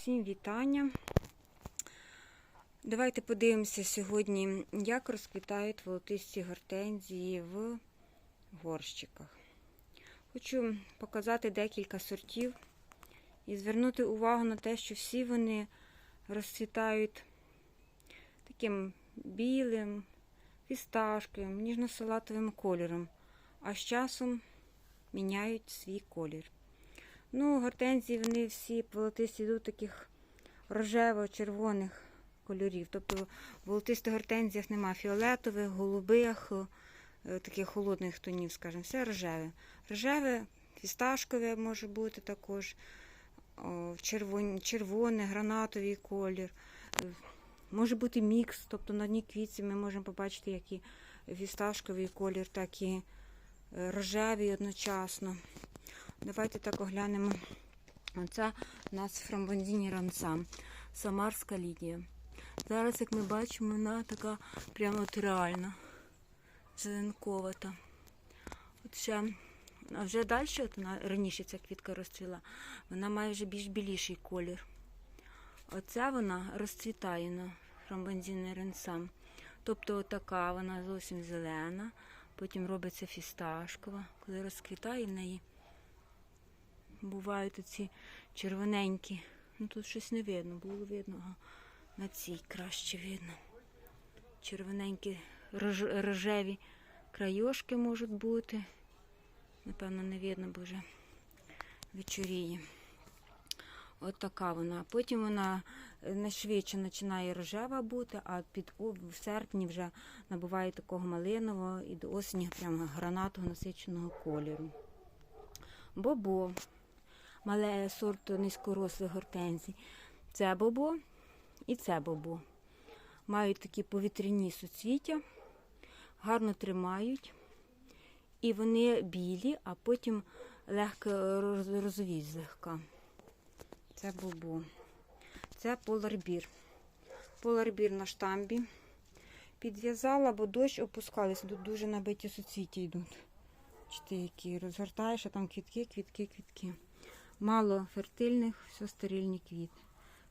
Всім вітання. Давайте подивимося сьогодні, як розквітають волотисті гортензії в горщиках. Хочу показати декілька сортів і звернути увагу на те, що всі вони розцвітають таким білим, фісташковим, ніжно-салатовим кольором, а з часом міняють свій колір. Ну, гортензії вони всі волотисті йдуть таких рожево-червоних кольорів. Тобто в волотистих гортензіях немає фіолетових, голубих, е, таких холодних тонів, скажімо, все рожеве. Рожеве, фісташкове може бути також, о, червон, червоний, гранатовий колір. Е, Може бути мікс, тобто на одній квітці ми можемо побачити як і фісташковий колір, так і е, рожевий одночасно. Давайте так оглянемо. Оце у нас фрамбонзіні ранцам. Самарська лідія. Зараз, як ми бачимо, вона така прямо от реальна, зеленковата. От ще, а вже далі, от вона раніше ця квітка розцвіла, вона має вже більш біліший колір. Оця вона розцвітає на фрамбонзіні ренсам. Тобто отака вона зовсім зелена, потім робиться фісташкова. Коли розквітає в неї, бувають оці червоненькі. Ну тут щось не видно, було видно. Ага. На цій краще видно. Червоненькі рож- рожеві крайошки можуть бути. Напевно, не видно, бо вже вечоріє. От така вона. Потім вона е, найшвидше починає рожева бути, а під о- в серпні вже набуває такого малинового і до осені прямо гранатового насиченого кольору. Бобо, мале сорт низькорослих гортензій. Це бобо і це бобо. Мають такі повітряні суцвіття, гарно тримають. І вони білі, а потім легко роз- розовіють злегка. Це бобо. Це поларбір. Поларбір на штамбі. Підв'язала, бо дощ опускались. Тут дуже набиті суцвіття йдуть. Чти, які розгортаєш, а там квітки, квітки, квітки. Мало фертильних, все стерильні квіти.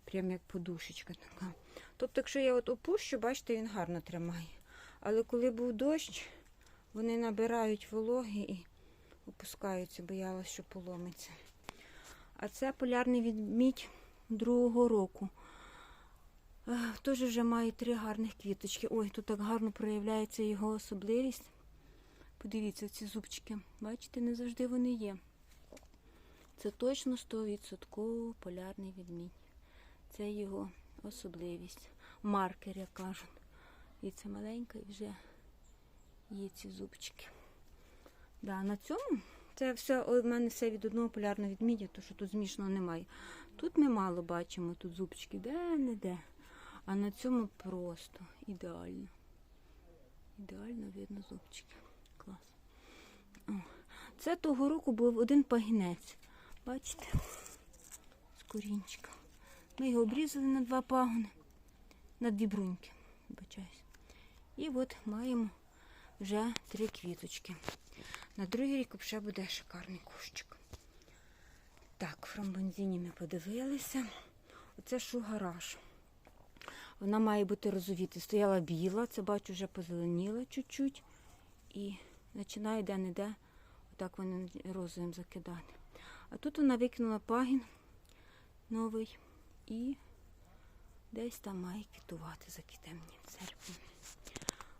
Прям як подушечка така. Тобто, якщо я от опущу, бачите, він гарно тримає. Але коли був дощ, вони набирають вологи і опускаються, боялась, що поломиться. А це полярний відмідь другого року. Ех, Теж вже має три гарних квіточки. Ой, тут так гарно проявляється його особливість. Подивіться ці зубчики. Бачите, не завжди вони є. Це точно 100% полярний відмінь. Це його особливість. Маркер, як кажуть. І це маленька і вже є ці зубчики. Да, на цьому це все у мене все від одного полярного відмідя, тому що тут змішаного немає. Тут ми мало бачимо, тут зубчики де-не-де. А на цьому просто ідеально. Ідеально видно зубчики. Клас. Це того року був один пагінець. Бачите? З корінчика. Ми його обрізали на два пагони, на дві бруньки. І от маємо вже три квіточки. На другий рік вже буде шикарний кущик. Так, фрамбонзіні ми подивилися. Оце шугараж. Вона має бути розовіти. Стояла біла, це бачу, вже позеленіла чуть-чуть. І починає де-не-де отак вони розовим закидати. А тут вона викинула пагін новий і десь там має квітувати закидемні в серпні.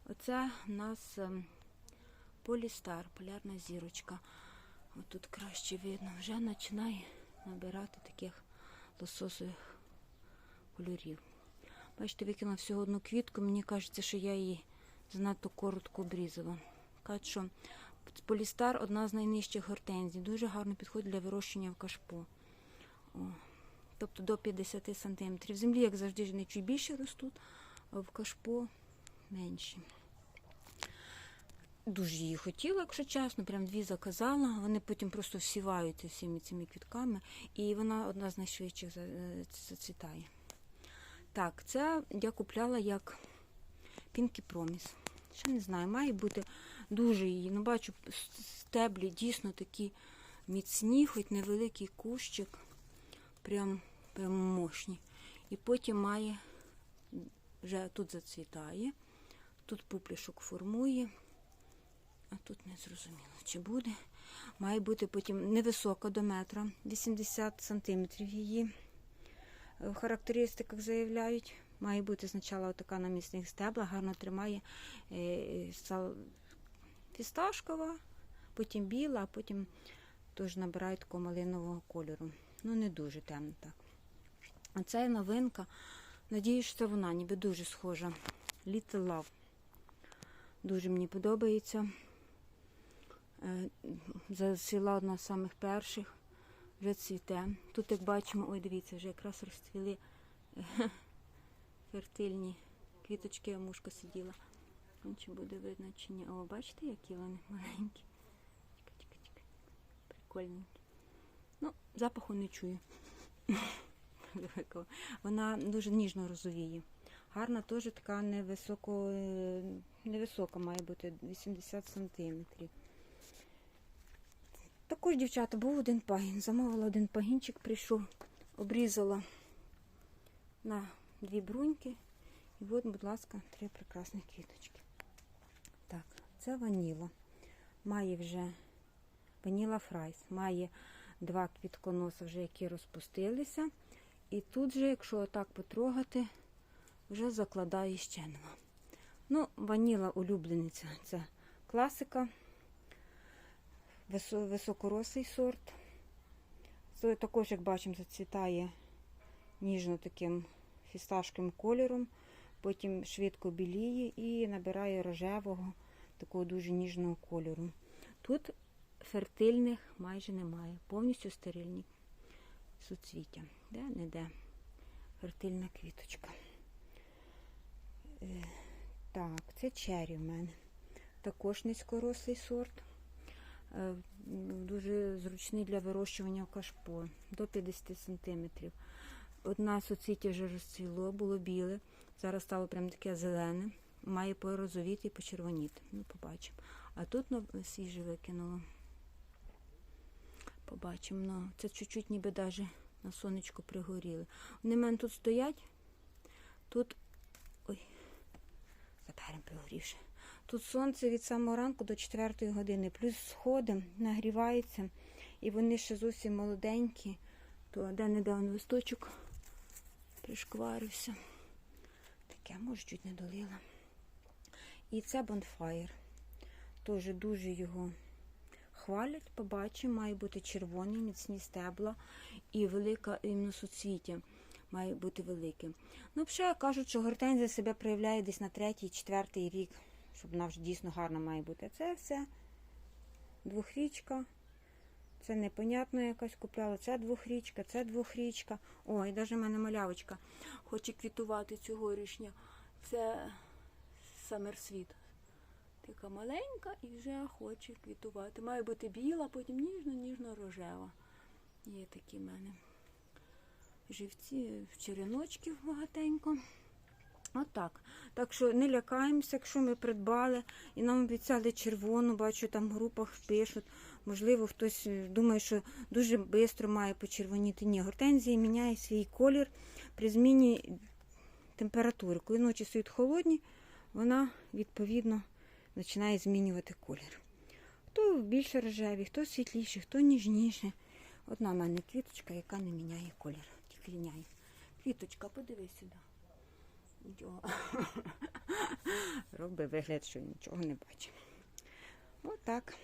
Оце у нас ем, полістар, полярна зірочка. Отут краще видно, вже починає набирати таких лососових кольорів. Бачите, викинула всього одну квітку, мені кажеться, що я її занадто коротко обрізала. Кажуть, що полістар одна з найнижчих гортензій. Дуже гарно підходить для вирощення в кашпо. О, тобто до 50 см. В землі, як завжди, ж чуть більше ростуть, а в кашпо менші. Дуже її хотіла, якщо чесно, прям дві заказала. Вони потім просто всіваються всіми цими квітками, і вона одна з найшвидших е, зацвітає. Так, це я купляла як Pinky Promise. Ще не знаю, має бути дуже її. Ну, бачу, стеблі дійсно такі міцні, хоч невеликий кущик. Прям прям мощні. І потім має, вже тут зацвітає, тут пуплішок формує, а тут не зрозуміло, чи буде. Має бути потім невисока до метра, 80 сантиметрів її. В характеристиках заявляють. Має бути спочатку така на міцних стеблах, гарно тримає е, фісташкова, потім біла, а потім теж набирає такого малинового кольору. Ну, не дуже темно так. А це новинка. Надіюсь, що вона ніби дуже схожа. Little Love. Дуже мені подобається. Е, Засіла одна з самих перших. Вже цвіте. Тут, як бачимо, ой, дивіться, вже якраз розцвіли е, фертильні квіточки, а мушка сиділа. Чи буде видно, чи ні. О, бачите, які вони маленькі. Чекай. Прикольненькі. Ну, запаху не чую. Вона дуже ніжно розовіє. Гарна теж така невисоко, е, невисока має бути 80 сантиметрів. Також, дівчата, був один пагін. Замовила один пагінчик, прийшов, обрізала на дві бруньки. І от, будь ласка, три прекрасні квіточки. Так, це ваніла. Має вже ваніла фрайс. Має два квітконоси, вже які розпустилися. І тут же, якщо отак потрогати, вже закладає ще два. Ну, ваніла улюблениця. Це класика. Висо- Високорослий сорт. Також, як бачимо, зацвітає ніжно таким фісташким кольором. Потім швидко біліє і набирає рожевого, такого дуже ніжного кольору. Тут фертильних майже немає, повністю стерильні суцвіття. Де не де фертильна квіточка. Е, Так, це чері в мене. Також низькорослий сорт. Е, Дуже зручний для вирощування в кашпо до 50 сантиметрів. Одна суцвіття вже розцвіло, було біле. Зараз стало прям таке зелене. Має порозовіти і почервоніти. Ну, побачимо. А тут ну, свіже викинуло. Побачимо. Ну, це чуть-чуть ніби даже на сонечку пригоріли. Вони в мене тут стоять. Тут. Ой, заберемо пригорівши. Тут сонце від самого ранку до 4 години, плюс сходи нагрівається, і вони ще зовсім молоденькі, то де-не-де листочок пришкварився. Таке, може, чуть не долила. І це бонфаєр. Теж дуже його хвалять, побачимо, має бути червоні, міцні стебла і велика іменно суцвіття має бути велике. Ну, взагалі кажуть, що гортензія себе проявляє десь на третій, четвертий рік, щоб вона вже дійсно гарна має бути. Це все двохрічка. Це непонятно якась купляла. Це двохрічка, це двохрічка. Ой, навіть в мене малявочка хоче квітувати цьогорічня. Це Самерсвіт. Така маленька і вже хоче квітувати. Має бути біла, потім ніжно-ніжно-рожева. Є такі в мене живці, череночків багатенько. Отак. Так що не лякаємося, якщо ми придбали і нам обіцяли червону, бачу, там в групах пишуть. Можливо, хтось е, думає, що дуже швидко має почервоніти. Ні, гортензія міняє свій колір при зміні температури. Коли ночі стоять холодні, вона відповідно починає змінювати колір. Хто більше рожевий, хто світліший, хто ніжніший. Одна в мене квіточка, яка не міняє колір, тільки ліняє. Квіточка, подивись сюди. Нічого. Роби вигляд, що нічого не бачить. Отак.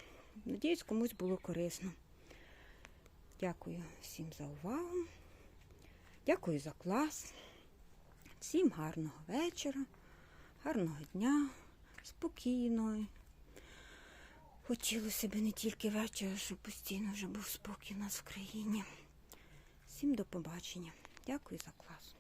Надіюсь, комусь було корисно. Дякую всім за увагу. Дякую за клас. Всім гарного вечора, гарного дня, спокійного. Хотілося б не тільки вечора, щоб постійно вже був спокій у нас в країні. Всім до побачення. Дякую за клас.